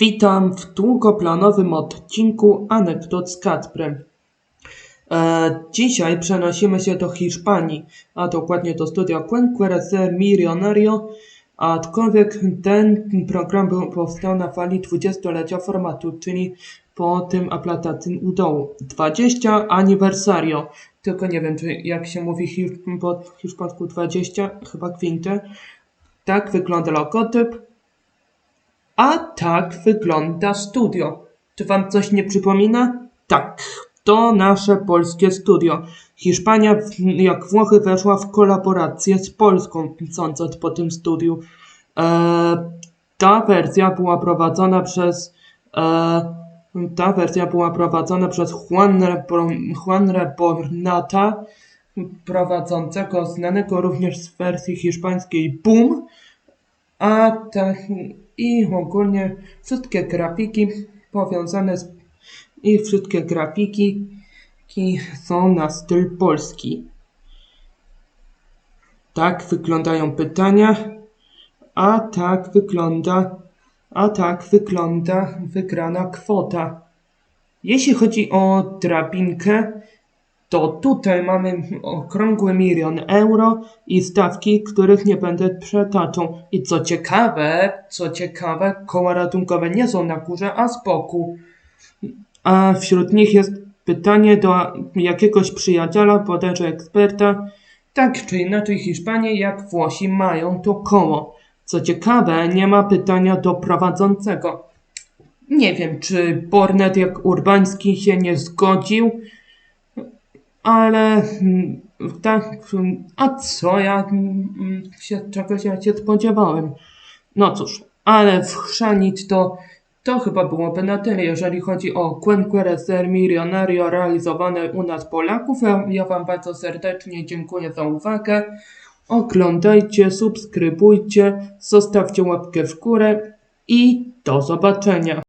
Witam w długoplanowym odcinku Anegdot z Kacprem. E, dzisiaj przenosimy się do Hiszpanii, a dokładnie do studia Quenquera ser Millonario, aczkolwiek ten program był, powstał na fali 20-lecia formatu, czyli po tym aplatacyjnym udołu. 20 aniversario, tylko nie wiem, czy jak się mówi hi, po hiszpańsku 20, chyba kwintę. Tak wygląda logotyp. A tak wygląda studio. Czy wam coś nie przypomina? Tak, to nasze polskie studio. Hiszpania, jak Włochy, weszła w kolaborację z Polską, sądząc po tym studiu. E, ta wersja była prowadzona przez e, ta wersja była prowadzona przez Juan Rebornata, prowadzącego znanego również z wersji hiszpańskiej Boom, a tak i ogólnie wszystkie grafiki powiązane z i wszystkie grafiki ki są na styl polski. Tak wyglądają pytania, a tak wygląda, a tak wygląda wygrana kwota. Jeśli chodzi o drabinkę, to tutaj mamy okrągły milion euro i stawki, których nie będę przetaczał. I co ciekawe, co ciekawe, koła ratunkowe nie są na górze, a z boku. A wśród nich jest pytanie do jakiegoś przyjaciela, bodajże eksperta. Tak czy inaczej, Hiszpanie jak Włosi mają to koło. Co ciekawe, nie ma pytania do prowadzącego. Nie wiem, czy Bornet jak Urbański się nie zgodził, ale mm, tak, mm, a co ja mm, się, czegoś ja się spodziewałem. No cóż, ale wchrzanić to, to chyba byłoby na tyle, jeżeli chodzi o Quenquere ser Millonario realizowane u nas Polaków. Ja, ja Wam bardzo serdecznie dziękuję za uwagę. Oglądajcie, subskrybujcie, zostawcie łapkę w górę i do zobaczenia.